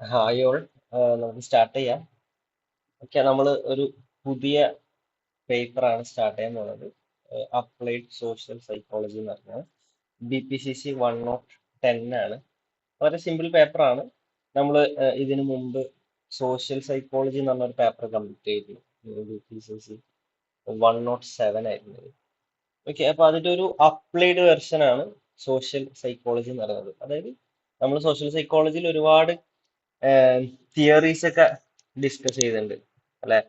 Hi all. നമുക്ക് start ചെയ്യാം. Okay നമ്മൾ ഒരു പുതിയ പേപ്പറാണ് സ്റ്റാർട്ട് ചെയ്യാൻ പോകുന്നത് അപ്ലൈഡ് സോഷ്യൽ സൈക്കോളജി എന്ന് പറഞ്ഞാൽ B P C C one nought ten ആണ്. വളരെ സിമ്പിൾ പേപ്പറാണ് നമ്മൾ ഇതിനു മുമ്പ് സോഷ്യൽ സൈക്കോളജി എന്ന് പറഞ്ഞൊരു പേപ്പർ കംപ്ലീറ്റ് ചെയ്തിരുന്നു B P C C one nought seven ആയിരുന്നു ഓക്കെ അപ്പോൾ അതിന്റെ ഒരു അപ്ലൈഡ് വെർഷൻ ആണ് സോഷ്യൽ സൈക്കോളജി എന്ന് പറയുന്നത്. അതായത് നമ്മൾ സോഷ്യൽ സൈക്കോളജിയിൽ ഒരുപാട് തിയറീസ് ഒക്കെ ഡിസ്കസ് ചെയ്തിട്ടുണ്ട്. അല്ലെ?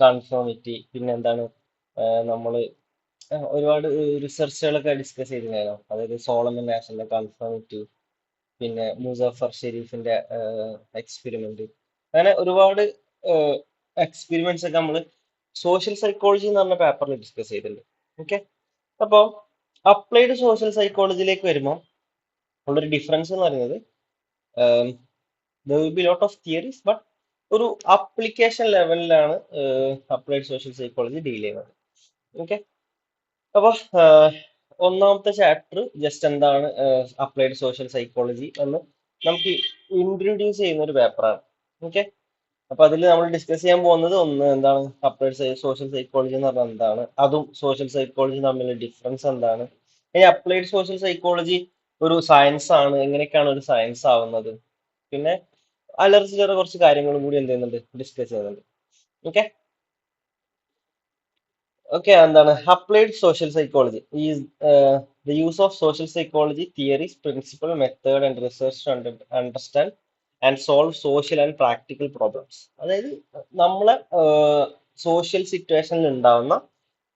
കൺഫോമിറ്റി പിന്നെ എന്താണ്? നമ്മൾ ഒരുപാട് റിസർച്ചുകളൊക്കെ ഡിസ്കസ് ചെയ്തിട്ടുണ്ടായിരുന്നു. അതായത് സോളമൻ നാഷന്റെ കൺഫോമിറ്റി പിന്നെ മുസഫർ ഷെരീഫിന്റെ എക്സ്പെരിമെന്റ് അങ്ങനെ ഒരുപാട് എക്സ്പെരിമെന്റ്സ് ഒക്കെ നമ്മൾ സോഷ്യൽ സൈക്കോളജി എന്ന് പറഞ്ഞ പേപ്പറിൽ ഡിസ്കസ് ചെയ്തിട്ടുണ്ട്. ഓക്കെ അപ്പോൾ അപ്ലൈഡ് സോഷ്യൽ സൈക്കോളജിയിലേക്ക് വരുമ്പോൾ ഉള്ളൊരു ഡിഫറൻസ് എന്ന് പറയുന്നത് there will be lot of theories but ഒരു അപ്ലിക്കേഷൻ ലെവലിലാണ് അപ്ലൈഡ് സോഷ്യൽ സൈക്കോളജി ഡീൽ ചെയ്യുന്നത്. ഓക്കെ അപ്പോൾ ഒന്നാമത്തെ ചാപ്റ്റർ ജസ്റ്റ് എന്താണ് അപ്ലൈഡ് സോഷ്യൽ സൈക്കോളജി എന്ന് നമുക്ക് ഇൻട്രൊഡ്യൂസ് ചെയ്യുന്ന ഒരു പേപ്പറാണ് ഓക്കെ അപ്പൊ അതിൽ നമ്മൾ ഡിസ്കസ് ചെയ്യാൻ പോകുന്നത് ഒന്ന് എന്താണ് അപ്ലൈഡ് സോഷ്യൽ സൈക്കോളജി എന്ന് പറഞ്ഞാൽ എന്താണ്? അതും സോഷ്യൽ സൈക്കോളജി തമ്മിലുള്ള ഡിഫറൻസ് എന്താണ്? ഇനി അപ്ലൈഡ് സോഷ്യൽ സൈക്കോളജി ഒരു സയൻസ് ആണ്. എങ്ങനെയൊക്കെയാണ് ഒരു സയൻസ് ആവുന്നത്? പിന്നെ അലർജി കുറച്ച് കാര്യങ്ങളും കൂടി എന്ത് ചെയ്യുന്നുണ്ട്? ഡിസ്കസ് ചെയ്യുന്നുണ്ട്. ഓക്കെ ഓക്കെ എന്താണ്? അപ്ലൈഡ് സോഷ്യൽ സൈക്കോളജി ഈ the use of social psychology theories principle method and research understand and solve social and practical problems അതായത് നമ്മളെ സോഷ്യൽ സിറ്റുവേഷനിൽ ഉണ്ടാവുന്ന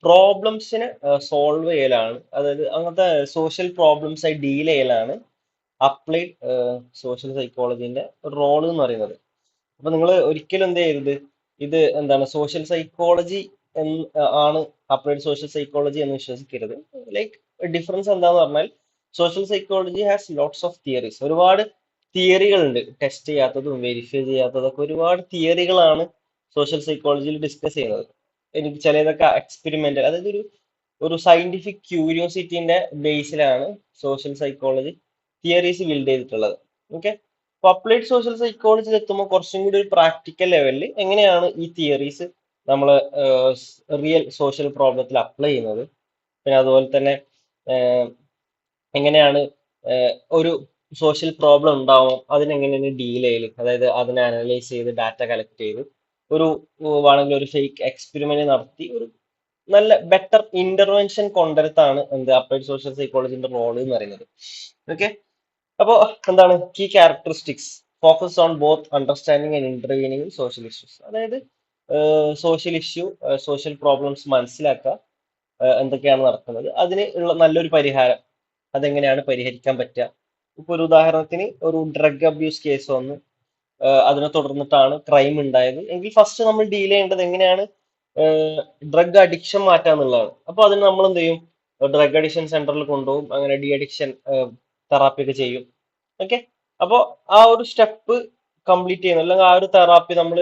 പ്രോബ്ലംസിനെ സോൾവ് ചെയ്യലാണ്. അതായത് അങ്ങനത്തെ സോഷ്യൽ പ്രോബ്ലംസ് ആയി ഡീൽ ചെയ്യലാണ് അപ്ലൈഡ് സോഷ്യൽ സൈക്കോളജിന്റെ റോൾ എന്ന് പറയുന്നത്. അപ്പൊ നിങ്ങൾ ഒരിക്കലും എന്ത് ചെയ്യരുത്? ഇത് എന്താണ് സോഷ്യൽ സൈക്കോളജി ആണ് അപ്ലൈഡ് സോഷ്യൽ സൈക്കോളജി എന്ന് വിശ്വസിക്കരുത്. ലൈക്ക് ഡിഫറൻസ് എന്താന്ന് പറഞ്ഞാൽ social psychology has lots of theories ഒരുപാട് തിയറികളുണ്ട് ടെസ്റ്റ് ചെയ്യാത്തതും വെരിഫൈ ചെയ്യാത്തതൊക്കെ ഒരുപാട് തിയറികളാണ് സോഷ്യൽ സൈക്കോളജിയിൽ ഡിസ്കസ് ചെയ്യുന്നത്. എനിക്ക് ചിലതൊക്കെ എക്സ്പെരിമെന്റൽ അതായത് ഒരു ഒരു സയന്റിഫിക് ക്യൂരിയോസിറ്റിന്റെ ബേസിലാണ് സോഷ്യൽ സൈക്കോളജി തിയറീസ് ബിൽഡ് ചെയ്തിട്ടുള്ളത്. ഓക്കെ അപ്പൊ അപ്ലൈഡ് സോഷ്യൽ സൈക്കോളജിയിൽ എത്തുമ്പോൾ കുറച്ചും കൂടി ഒരു പ്രാക്ടിക്കൽ ലെവലിൽ എങ്ങനെയാണ് ഈ തിയറീസ് നമ്മൾ റിയൽ സോഷ്യൽ പ്രോബ്ലത്തിൽ അപ്ലൈ ചെയ്യുന്നത്? പിന്നെ അതുപോലെ തന്നെ എങ്ങനെയാണ് ഒരു സോഷ്യൽ പ്രോബ്ലം ഉണ്ടാവും അതിനെങ്ങനെയാണ് ഡീൽ ചെയ്യൽ? അതായത് അതിനെ അനലൈസ് ചെയ്ത് ഡാറ്റ കളക്ട് ചെയ്ത് ഒരു വേണമെങ്കിൽ ഒരു ഫേക്ക് എക്സ്പെരിമെന്റ് നടത്തി ഒരു നല്ല ബെറ്റർ ഇന്റർവെൻഷൻ കൊണ്ടുവരത്താണ് എന്ത്? അപ്ലൈഡ് സോഷ്യൽ സൈക്കോളജിന്റെ റോൾ എന്ന് പറയുന്നത്. ഓക്കെ അപ്പോൾ എന്താണ് key characteristics focus on both understanding and intervening social issues അതായത് സോഷ്യൽ ഇഷ്യൂ സോഷ്യൽ പ്രോബ്ലംസ് മനസ്സിലാക്കുക എന്തൊക്കെയാണ് നടക്കുന്നത്. അതിന് ഉള്ള നല്ലൊരു പരിഹാരം അതെങ്ങനെയാണ് പരിഹരിക്കാൻ പറ്റുക. ഇപ്പൊ ഒരു ഉദാഹരണത്തിന് ഒരു ഡ്രഗ് അബ്യൂസ് കേസ് വന്ന്. അതിനെ തുടർന്നിട്ടാണ് ക്രൈം ഉണ്ടായത്. എങ്കിൽ ഫസ്റ്റ് നമ്മൾ ഡീൽ ചെയ്യേണ്ടത് എങ്ങനെയാണ്? ഡ്രഗ് അഡിക്ഷൻ മാറ്റാന്നുള്ളതാണ്. അപ്പോൾ അപ്പൊ അതിന് നമ്മൾ എന്ത് ചെയ്യും ഡ്രഗ് അഡിക്ഷൻ സെന്ററിൽ കൊണ്ടുപോകും. അങ്ങനെ ഡി അഡിക്ഷൻ തെറാപ്പി ഒക്കെ ചെയ്യും. ഓക്കെ അപ്പോൾ ആ ഒരു സ്റ്റെപ്പ് കംപ്ലീറ്റ് ചെയ്യുന്നു. അല്ലെങ്കിൽ ആ ഒരു തെറാപ്പി നമ്മൾ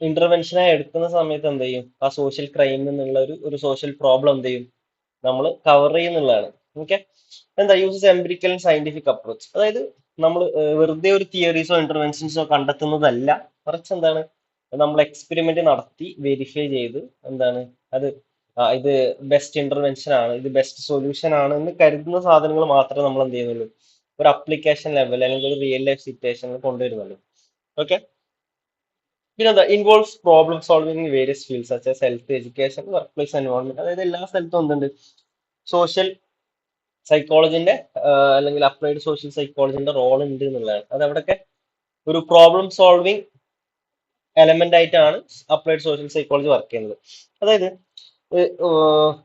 ഇന്റർവെൻഷനായി എടുക്കുന്ന സമയത്ത് എന്ത് ചെയ്യും? ആ സോഷ്യൽ ക്രൈം എന്നുള്ള ഒരു ഒരു സോഷ്യൽ പ്രോബ്ലം എന്ത് ചെയ്യും? നമ്മൾ കവർ ചെയ്യുന്നുള്ളതാണ് ഓക്കെ എന്താ? യൂസസ് എംപിരിക്കൽ സയന്റിഫിക് അപ്രോച്ച് അതായത് നമ്മൾ വെറുതെ ഒരു തിയറീസോ ഇന്റർവെൻഷൻസോ കണ്ടെത്തുന്നതല്ല. മറിച്ച് എന്താണ്? നമ്മൾ എക്സ്പെരിമെന്റ് നടത്തി വെരിഫൈ ചെയ്ത് എന്താണ്? അത് ഇത് ബെസ്റ്റ് ഇന്റർവെൻഷൻ ആണ്. ഇത് ബെസ്റ്റ് സൊല്യൂഷൻ ആണ് എന്ന് കരുതുന്ന സാധനങ്ങൾ മാത്രമേ നമ്മൾ എന്ത് ചെയ്യുന്നുള്ളൂ. ഒരു അപ്ലിക്കേഷൻ ലെവൽ അല്ലെങ്കിൽ ഒരു റിയൽ ലൈഫ് സിറ്റുവേഷനിൽ കൊണ്ടുവരുന്നുള്ളൂ. ഓക്കെ പിന്നെ എന്താ? Involves problem solving in various fields such as health education workplace environment അതായത് എല്ലാ സ്ഥലത്തും എന്തുണ്ട്? സോഷ്യൽ സൈക്കോളജിന്റെ അല്ലെങ്കിൽ അപ്ലൈഡ് സോഷ്യൽ സൈക്കോളജിന്റെ റോൾ ഉണ്ട് എന്നുള്ളതാണ്. അത് അവിടെയൊക്കെ ഒരു പ്രോബ്ലം സോൾവിങ് എലമെന്റ് ആയിട്ടാണ് അപ്ലൈഡ് സോഷ്യൽ സൈക്കോളജി വർക്ക് ചെയ്യുന്നത്. അതായത്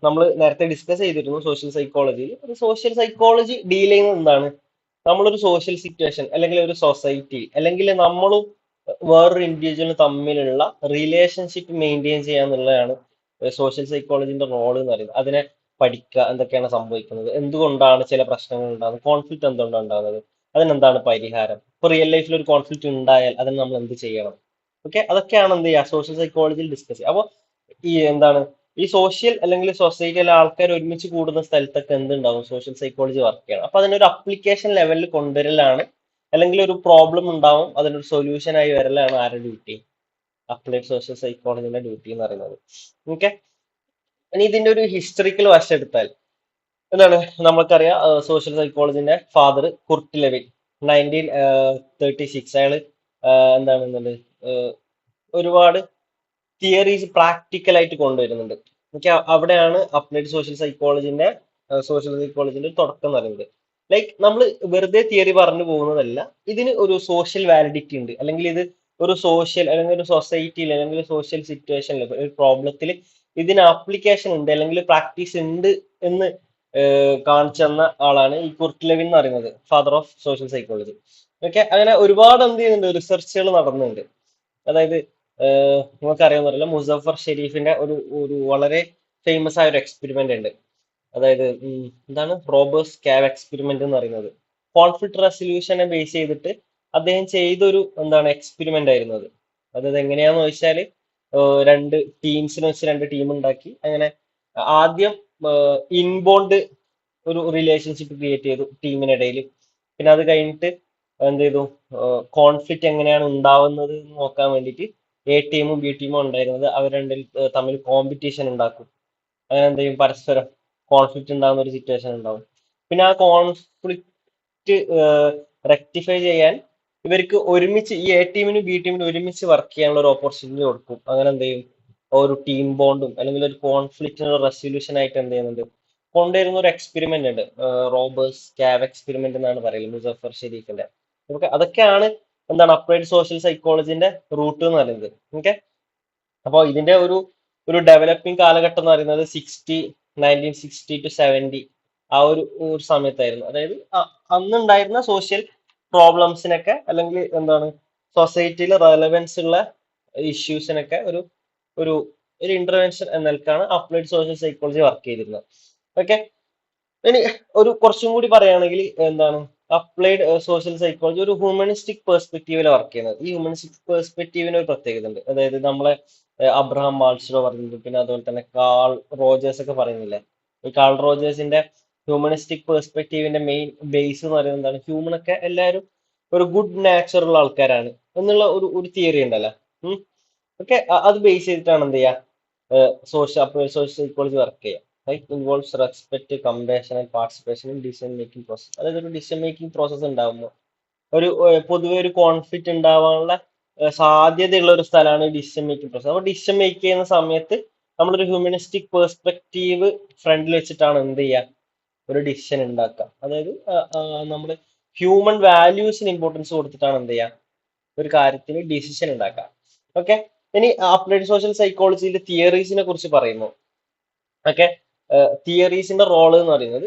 നമ്മൾ നേരത്തെ ഡിസ്കസ് ചെയ്തിരുന്നു സോഷ്യൽ സൈക്കോളജിയിൽ ഒരു സോഷ്യൽ സൈക്കോളജി ഡീൽ ചെയ്യുന്നത് എന്താണ്? നമ്മളൊരു സോഷ്യൽ സിറ്റുവേഷൻ അല്ലെങ്കിൽ ഒരു സൊസൈറ്റി അല്ലെങ്കിൽ നമ്മളും വേറൊരു ഇൻഡിവിജ്വലും തമ്മിലുള്ള റിലേഷൻഷിപ്പ് മെയിന്റെയിൻ ചെയ്യുക എന്നുള്ളതാണ് സോഷ്യൽ സൈക്കോളജിന്റെ റോൾ എന്ന് പറയുന്നത്. അതിനെ പഠിക്കുക എന്തൊക്കെയാണ് സംഭവിക്കുന്നത്? എന്തുകൊണ്ടാണ് ചില പ്രശ്നങ്ങൾ ഉണ്ടാകുന്നത്? കോൺഫ്ലിക്റ്റ് എന്തുകൊണ്ടാണ് ഉണ്ടാകുന്നത്? അതിനെന്താണ് പരിഹാരം? ഇപ്പൊ റിയൽ ലൈഫിൽ ഒരു കോൺഫ്ലിക്റ്റ് ഉണ്ടായാൽ അതിന് നമ്മൾ എന്ത് ചെയ്യണം? ഓക്കെ അതൊക്കെയാണ് എന്ത് ചെയ്യുക? സോഷ്യൽ സൈക്കോളജിയിൽ ഡിസ്കസ് ചെയ്യുക. അപ്പോൾ ഈ എന്താണ് ഈ സോഷ്യൽ അല്ലെങ്കിൽ സൊസൈറ്റിയിലെ ആൾക്കാർ ഒരുമിച്ച് കൂടുന്ന സ്ഥലത്തൊക്കെ എന്തുണ്ടാവും? സോഷ്യൽ സൈക്കോളജി വർക്ക് ചെയ്യണം. അപ്പൊ അതിനൊരു അപ്ലിക്കേഷൻ ലെവലിൽ കൊണ്ടുവരലാണ്. അല്ലെങ്കിൽ ഒരു പ്രോബ്ലം ഉണ്ടാവും അതിനൊരു സൊല്യൂഷൻ ആയി വരലാണ് ആരുടെ ഡ്യൂട്ടി അപ്ലൈഡ് സോഷ്യൽ സൈക്കോളജിന്റെ ഡ്യൂട്ടി എന്ന് പറയുന്നത്. ഓക്കെ ഇനി ഇതിന്റെ ഒരു ഹിസ്റ്ററിക്കൽ വശം എടുത്താൽ എന്താണ് നമ്മൾക്കറിയാം social സൈക്കോളജിന്റെ father Kurt Lewin nineteen thirty six അയാൾ ആഹ് എന്താണ് എന്നുള്ളത്? ആഹ് ഒരുപാട് തിയറീസ് പ്രാക്ടിക്കൽ ആയിട്ട് കൊണ്ടുവരുന്നുണ്ട്. ഓക്കെ അവിടെയാണ് അപ്ലൈഡ് സോഷ്യൽ സൈക്കോളജിന്റെ സോഷ്യൽ സൈക്കോളജിന്റെ തുടക്കം എന്ന് പറയുന്നത്. ലൈക്ക് നമ്മൾ വെറുതെ തിയറി പറഞ്ഞു പോകുന്നതല്ല ഇതിന് ഒരു സോഷ്യൽ വാലിഡിറ്റി ഉണ്ട്. അല്ലെങ്കിൽ ഇത് ഒരു സോഷ്യൽ അല്ലെങ്കിൽ ഒരു സൊസൈറ്റിയിൽ അല്ലെങ്കിൽ സോഷ്യൽ സിറ്റുവേഷനിൽ ഒരു പ്രോബ്ലത്തിൽ ഇതിന് ആപ്ലിക്കേഷൻ ഉണ്ട് അല്ലെങ്കിൽ പ്രാക്ടീസ് ഉണ്ട് എന്ന് കാണിച്ചു തന്ന ആളാണ് ഈ കുർട്ട്ലെവിൻ എന്ന് പറയുന്നത് father of social psychology okay അങ്ങനെ ഒരുപാട് എന്ത് ചെയ്യുന്നുണ്ട് റിസർച്ചുകൾ നടന്നുണ്ട് അതായത് ഏഹ് നിങ്ങൾക്ക് അറിയാവുന്നറിയില്ല മുസഫർ ഷെരീഫിന്റെ ഒരു ഒരു വളരെ ഫേമസ് ആയ ഒരു എക്സ്പെരിമെന്റ് ഉണ്ട്. അതായത് എന്താണ്? റോബേഴ്സ് ക്യാവ് എക്സ്പെരിമെന്റ് എന്ന് പറയുന്നത്. കോൺഫ്ലിക്ട് റെസൊല്യൂഷനെ ബേസ് ചെയ്തിട്ട് അദ്ദേഹം ചെയ്തൊരു എന്താണ് എക്സ്പെരിമെന്റ് ആയിരുന്നു അത്. അതായത് എങ്ങനെയാന്ന് വെച്ചാൽ രണ്ട് ടീംസിനെ വെച്ച് രണ്ട് ടീം ഉണ്ടാക്കി. അങ്ങനെ ആദ്യം ഇൻബോണ്ട് ഒരു റിലേഷൻഷിപ്പ് ക്രിയേറ്റ് ചെയ്തു ടീമിനിടയിൽ പിന്നെ അത് കഴിഞ്ഞിട്ട് എന്ത് ചെയ്തു? കോൺഫ്ലിക്റ്റ് എങ്ങനെയാണ് ഉണ്ടാവുന്നത് എന്ന് നോക്കാൻ വേണ്ടിയിട്ട് എ ടീമും ബി ടീമും ഉണ്ടായിരുന്നത് അവർ രണ്ടിൽ തമ്മിൽ കോമ്പറ്റീഷൻ ഉണ്ടാക്കും. അങ്ങനെ എന്തെങ്കിലും പരസ്പരം കോൺഫ്ലിക്റ്റ് ഉണ്ടാകുന്ന ഒരു സിറ്റുവേഷൻ ഉണ്ടാവും. പിന്നെ ആ കോൺഫ്ലിക്റ്റ് റെക്ടിഫൈ ചെയ്യാൻ ഇവർക്ക് ഒരുമിച്ച് ഈ എ ടീമിനും ബി ടീമിനും ഒരുമിച്ച് വർക്ക് ചെയ്യാനുള്ള ഒരു ഓപ്പർച്യൂണിറ്റി കൊടുക്കും. അങ്ങനെ എന്ത് ഒരു ടീം ബോണ്ടും അല്ലെങ്കിൽ ഒരു കോൺഫ്ലിക്റ്റിനുള്ള റെസൊല്യൂഷൻ ആയിട്ട് എന്ത് ചെയ്യുന്നുണ്ട്? കൊണ്ടുവരുന്ന ഒരു എക്സ്പെരിമെന്റ് ഉണ്ട്. റോബേഴ്സ് ക്യാവ് എക്സ്പെരിമെന്റ് എന്നാണ് പറയുന്നത് മുസഫർ ഷെരീഫിന്റെ. നമുക്ക് അതൊക്കെയാണ് എന്താണ് അപ്ലൈഡ് സോഷ്യൽ സൈക്കോളജിന്റെ റൂട്ട് എന്ന് പറയുന്നത്. ഓക്കെ അപ്പോൾ ഇതിന്റെ ഒരു ഒരു ഡെവലപ്പിംഗ് കാലഘട്ടം എന്ന് പറയുന്നത് sixty nineteen sixty two seventy ആ ഒരു ഒരു സമയത്തായിരുന്നു. അതായത് അന്നുണ്ടായിരുന്ന സോഷ്യൽ പ്രോബ്ലംസിനൊക്കെ അല്ലെങ്കിൽ എന്താണ് സൊസൈറ്റിയിൽ റെലവൻസ് ഉള്ള ഇഷ്യൂസിനൊക്കെ ഒരു ഒരു ഒരു ഇന്റർവെൻഷൻ നിലക്കാണ് അപ്ലൈഡ് സോഷ്യൽ സൈക്കോളജി വർക്ക് ചെയ്തിരുന്നത്. ഓക്കെ ഇനി ഒരു കുറച്ചും കൂടി പറയുകയാണെങ്കിൽ എന്താണ് അപ്ലൈഡ് സോഷ്യൽ സൈക്കോളജി ഒരു ഹ്യൂമനിസ്റ്റിക് പെർസ്പെക്റ്റീവിൽ വർക്ക് ചെയ്യുന്നത്. ഈ ഹ്യൂമനിസ്റ്റിക് പെർസ്പെക്റ്റീവിന് ഒരു പ്രത്യേകത ഉണ്ട്. അതായത് നമ്മളെ അബ്രഹാം മാൾസ്ലോ പറയുന്നത് പിന്നെ അതുപോലെ തന്നെ കാൾ റോജേഴ്സ് ഒക്കെ പറയുന്നില്ലേ? ഈ കാൾ റോജേഴ്സിന്റെ ഹ്യൂമനിസ്റ്റിക് പെർസ്പെക്റ്റീവിന്റെ മെയിൻ ബേസ് എന്ന് പറയുന്നത് എന്താണ്? ഹ്യൂമൻ ഒക്കെ എല്ലാവരും ഒരു ഗുഡ് നാച്ചുറൽ ആൾക്കാരാണ് എന്നുള്ള ഒരു ഒരു തിയറി ഉണ്ടല്ലോ. ഓക്കെ അത് ബേസ് ചെയ്തിട്ടാണ് എന്ത് ചെയ്യുക? Social applied social psychology work ചെയ്യുക. Like involves respect compassion and participation in decision making process അതായത് ഒരു ഡിസിഷൻ മേക്കിംഗ് പ്രോസസ്സ് ഉണ്ടാകുമ്പോൾ ഒരു പൊതുവെ ഒരു കോൺഫ്ലിക്റ്റ് ഉണ്ടാവാനുള്ള സാധ്യതയുള്ള ഒരു സ്ഥലമാണ് ഡിസിഷൻ മേക്കിംഗ് പ്രോസസ് അപ്പോൾ ഡിസിഷൻ മേക്ക് ചെയ്യുന്ന സമയത്ത് നമ്മളൊരു ഹ്യൂമനിസ്റ്റിക് പേഴ്സ്പെക്റ്റീവ് ഫ്രണ്ടിൽ വെച്ചിട്ടാണ് എന്ത് ചെയ്യുക ഒരു ഡിസിഷൻ ഉണ്ടാക്കുക. അതായത് നമ്മൾ ഹ്യൂമൻ വാല്യൂസിന് ഇമ്പോർട്ടൻസ് കൊടുത്തിട്ടാണ് എന്ത് ചെയ്യുക ഒരു കാര്യത്തിന് ഡിസിഷൻ ഉണ്ടാക്കുക. ഓക്കെ ഇനി അപ്ലൈഡ് സോഷ്യൽ സൈക്കോളജിയിലെ തിയറീസിനെ കുറിച്ച് പറയുന്നു. ഓക്കെ തിയറീസിന്റെ റോൾ എന്ന് പറയുന്നത്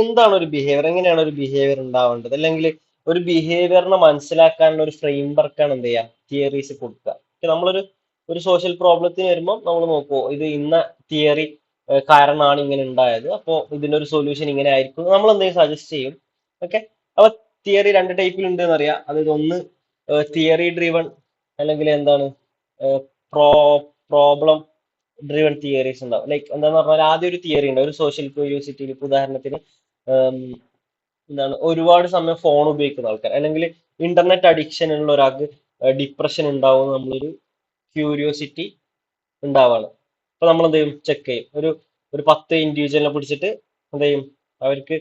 എന്താണ് ഒരു ബിഹേവിയർ എങ്ങനെയാണ് ഒരു ബിഹേവിയർ ഉണ്ടാവേണ്ടത്? അല്ലെങ്കിൽ ഒരു ബിഹേവിയറിനെ മനസ്സിലാക്കാനുള്ള ഒരു ഫ്രെയിം വർക്കാണ് എന്ത് ചെയ്യുക? തിയറീസ് കൊടുക്കുക. നമ്മളൊരു ഒരു സോഷ്യൽ പ്രോബ്ലത്തിന് വരുമ്പോൾ നമ്മൾ നോക്കുമോ ഇത് ഇന്ന തിയറി കാരണമാണ് ഇങ്ങനെ ഉണ്ടായത്. അപ്പോൾ ഇതിന്റെ ഒരു സൊല്യൂഷൻ ഇങ്ങനെ ആയിരിക്കും. നമ്മൾ എന്തെങ്കിലും സജസ്റ്റ് ചെയ്യും. ഓക്കെ അപ്പൊ തിയറി രണ്ട് ടൈപ്പിൽ ഉണ്ട് എന്ന് എന്നറിയാം അതായത് ഒന്ന് തിയറി ഡ്രീവൺ അല്ലെങ്കിൽ എന്താണ്? പ്രോ പ്രോബ്ലം ഡ്രിവൺ തിയറീസ് ഉണ്ടാവും. ലൈക്ക് എന്താന്ന് പറഞ്ഞാൽ ആദ്യം ഒരു തിയറി ഉണ്ട്. ഒരു സോഷ്യൽ ക്യൂരിയോസിറ്റിയിൽ ഇപ്പൊ ഉദാഹരണത്തിന് എന്താണ് ഒരുപാട് സമയം ഫോൺ ഉപയോഗിക്കുന്ന ആൾക്കാർ അല്ലെങ്കിൽ ഇന്റർനെറ്റ് അഡിക്ഷൻ ഉള്ള ഒരാൾക്ക് ഡിപ്രഷൻ ഉണ്ടാവും നമ്മളൊരു ക്യൂരിയോസിറ്റി ഉണ്ടാവാണ്. അപ്പൊ നമ്മൾ എന്ത് ചെയ്യും. ചെക്ക് ചെയ്യും ഒരു ഒരു പത്ത് ഇൻഡിവിജ്വലിനെ പിടിച്ചിട്ട് എന്ത് ചെയ്യും അവർക്ക്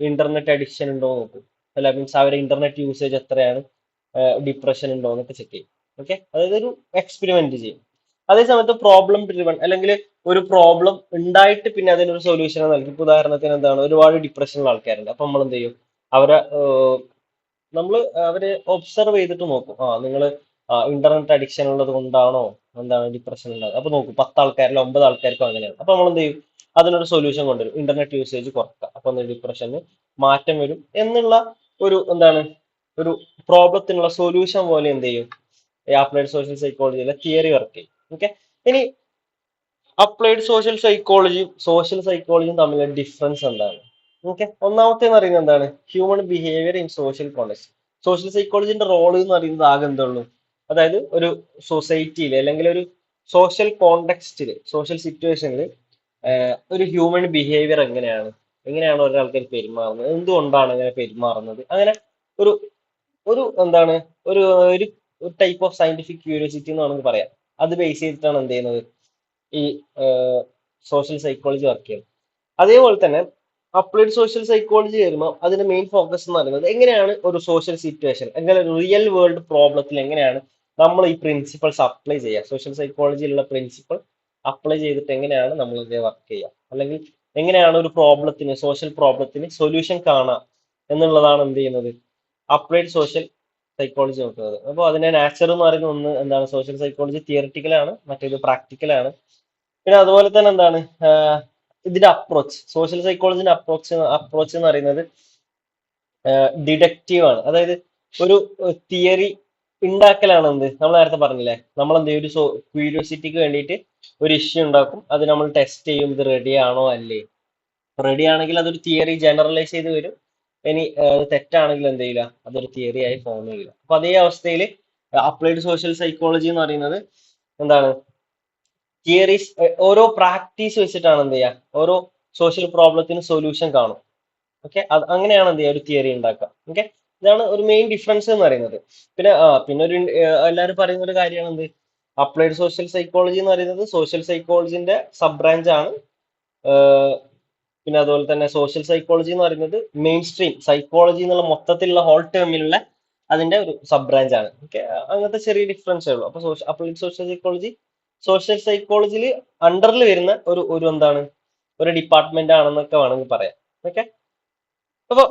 ഇന്റർനെറ്റ് അഡിക്ഷൻ ഉണ്ടോ എന്ന് നോക്കും. അല്ല മീൻസ് അവരുടെ ഇന്റർനെറ്റ് യൂസേജ് എത്രയാണ്? ഡിപ്രഷൻ ഉണ്ടോ എന്നൊക്കെ ചെക്ക് ചെയ്യും. ഓക്കെ അതായത് ഒരു എക്സ്പെരിമെന്റ് ചെയ്യും. അതേ സമയത്ത് പ്രോബ്ലം ഡ്രിവൺ അല്ലെങ്കിൽ ഒരു പ്രോബ്ലം ഉണ്ടായിട്ട് പിന്നെ അതിനൊരു സൊല്യൂഷൻ നൽകി ഉദാഹരണത്തിന് എന്താണ്? ഒരുപാട് ഡിപ്രഷനുള്ള ആൾക്കാരുണ്ട്. അപ്പൊ നമ്മൾ എന്ത് ചെയ്യും? അവരെ നമ്മൾ അവരെ ഒബ്സർവ് ചെയ്തിട്ട് നോക്കും. ആ നിങ്ങൾ ഇന്റർനെറ്റ് അഡിക്ഷൻ ഉള്ളത് കൊണ്ടാണോ? എന്താണ് ഡിപ്രഷൻ ഉള്ളത്? അപ്പൊ നോക്കും പത്ത് ആൾക്കാരിൽ ഒമ്പത് ആൾക്കാർക്കും അങ്ങനെയാണ്. അപ്പൊ നമ്മൾ എന്ത് ചെയ്യും? അതിനൊരു സൊല്യൂഷൻ കൊണ്ടുവരും. ഇന്റർനെറ്റ് യൂസേജ് കുറക്കുക അപ്പൊ ഡിപ്രഷന് മാറ്റം വരും എന്നുള്ള ഒരു എന്താണ്? ഒരു പ്രോബ്ലത്തിനുള്ള സൊല്യൂഷൻ പോലെ എന്ത് ചെയ്യും? അപ്ലൈഡ് സോഷ്യൽ സൈക്കോളജിയിലെ തിയറി വർക്ക് ചെയ്യും. ഓക്കെ ഇനി അപ്ലൈഡ് സോഷ്യൽ സൈക്കോളജിയും സോഷ്യൽ സൈക്കോളജിയും തമ്മിലുള്ള ഡിഫറൻസ് എന്താണ്? ഓക്കെ ഒന്നാമത്തെ എന്ന് പറയുന്നത് എന്താണ്? Human behaviour in social context social സൈക്കോളജിന്റെ role എന്ന് പറയുന്നത് ആകെ എന്തുള്ളൂ അതായത് ഒരു സൊസൈറ്റിയിൽ അല്ലെങ്കിൽ ഒരു സോഷ്യൽ കോണ്ടെക്സ്റ്റിൽ സോഷ്യൽ സിറ്റുവേഷനിൽ ഒരു ഹ്യൂമൻ ബിഹേവിയർ എങ്ങനെയാണ്? എങ്ങനെയാണ് ഒരാൾക്ക് പെരുമാറുന്നത്? എന്തുകൊണ്ടാണ് അങ്ങനെ പെരുമാറുന്നത്? അങ്ങനെ ഒരു ഒരു എന്താണ്? ഒരു ഒരു ടൈപ്പ് ഓഫ് സയന്റിഫിക് ക്യൂരിയോസിറ്റി എന്ന് വേണമെങ്കിൽ പറയാം. അത് ബേസ് ചെയ്തിട്ടാണ് എന്ത് ചെയ്യുന്നത്? ഈ സോഷ്യൽ സൈക്കോളജി വർക്ക് ചെയ്യുന്നത്. അതേപോലെ തന്നെ അപ്ലൈഡ് സോഷ്യൽ സൈക്കോളജി വരുമ്പോൾ അതിന്റെ മെയിൻ ഫോക്കസ് എന്ന് പറയുന്നത് എങ്ങനെയാണ് ഒരു സോഷ്യൽ സിറ്റുവേഷൻ എങ്ങനെ റിയൽ വേൾഡ് പ്രോബ്ലത്തിൽ എങ്ങനെയാണ് നമ്മൾ ഈ പ്രിൻസിപ്പൾസ് അപ്ലൈ ചെയ്യുക? സോഷ്യൽ സൈക്കോളജിയിലുള്ള പ്രിൻസിപ്പൾ അപ്ലൈ ചെയ്തിട്ട് എങ്ങനെയാണ് നമ്മൾ ഇത് വർക്ക് ചെയ്യുക? അല്ലെങ്കിൽ എങ്ങനെയാണ് ഒരു പ്രോബ്ലത്തിന് സോഷ്യൽ പ്രോബ്ലത്തിന് സൊല്യൂഷൻ കാണാം എന്നുള്ളതാണ് എന്ത് ചെയ്യുന്നത്? അപ്ലൈഡ് സോഷ്യൽ സൈക്കോളജി നോക്കുന്നത്. അപ്പോൾ അതിന്റെ നാച്ചർ എന്ന് പറയുന്ന ഒന്ന് എന്താണ് സോഷ്യൽ സൈക്കോളജി തിയറിറ്റിക്കലാണ് മറ്റേത് പ്രാക്ടിക്കലാണ് പിന്നെ അതുപോലെ തന്നെ എന്താണ് ഇതിന്റെ അപ്രോച്ച് സോഷ്യൽ സൈക്കോളജിന്റെ അപ്രോച്ച് അപ്രോച്ച് എന്ന് പറയുന്നത് ഡിഡക്റ്റീവ് ആണ്. അതായത് ഒരു തിയറി ഉണ്ടാക്കലാണ് എന്ത്? നമ്മൾ നേരത്തെ പറഞ്ഞില്ലേ നമ്മൾ എന്ത് ഒരു സോ ക്യൂരിയോസിറ്റിക്ക് വേണ്ടിയിട്ട് ഒരു ഇഷ്യൂ ഉണ്ടാക്കും. അത് നമ്മൾ ടെസ്റ്റ് ചെയ്യും ഇത് റെഡി ആണോ അല്ലേ? റെഡി ആണെങ്കിൽ അതൊരു തിയറി ജനറലൈസ് ചെയ്ത് വരും. ഇനി തെറ്റാണെങ്കിൽ എന്ത് ചെയ്യില്ല അതൊരു തിയറി ആയി ഫോം ചെയ്യില്ല. അപ്പൊ അതേ അവസ്ഥയിൽ അപ്ലൈഡ് സോഷ്യൽ സൈക്കോളജി എന്ന് പറയുന്നത് എന്താണ്? തിയറീസ് ഓരോ പ്രാക്ടീസ് വെച്ചിട്ടാണ് എന്ത് ചെയ്യുക ഓരോ സോഷ്യൽ പ്രോബ്ലത്തിന് സൊല്യൂഷൻ കാണും. ഓക്കെ അങ്ങനെയാണ് എന്ത് ചെയ്യുക? ഒരു തിയറി ഉണ്ടാക്കുക. ഓക്കെ ഇതാണ് ഒരു മെയിൻ ഡിഫറൻസ് എന്ന് പറയുന്നത്. പിന്നെ ആ പിന്നെ ഒരു എല്ലാവരും പറയുന്ന ഒരു കാര്യമാണ് എന്ത്? അപ്ലൈഡ് സോഷ്യൽ സൈക്കോളജി എന്ന് പറയുന്നത് സോഷ്യൽ സൈക്കോളജിന്റെ സബ് ബ്രാഞ്ച് ആണ്. പിന്നെ അതുപോലെ തന്നെ സോഷ്യൽ സൈക്കോളജി എന്ന് പറയുന്നത് മെയിൻ സ്ട്രീം സൈക്കോളജി എന്നുള്ള മൊത്തത്തിലുള്ള ഹോൾ ടേമിലുള്ള അതിന്റെ ഒരു സബ് ബ്രാഞ്ച് ആണ്. ഓക്കെ അങ്ങനത്തെ ചെറിയ ഡിഫറൻസേ ഉള്ളൂ. അപ്പൊ അപ്ലൈഡ് സോഷ്യൽ സൈക്കോളജി സോഷ്യൽ സൈക്കോളജിയിൽ അണ്ടറിൽ വരുന്ന ഒരു ഒരു എന്താണ്? ഒരു ഡിപ്പാർട്ട്മെന്റ് ആണെന്നൊക്കെ വേണമെങ്കിൽ പറയാം. ഓക്കെ അപ്പൊ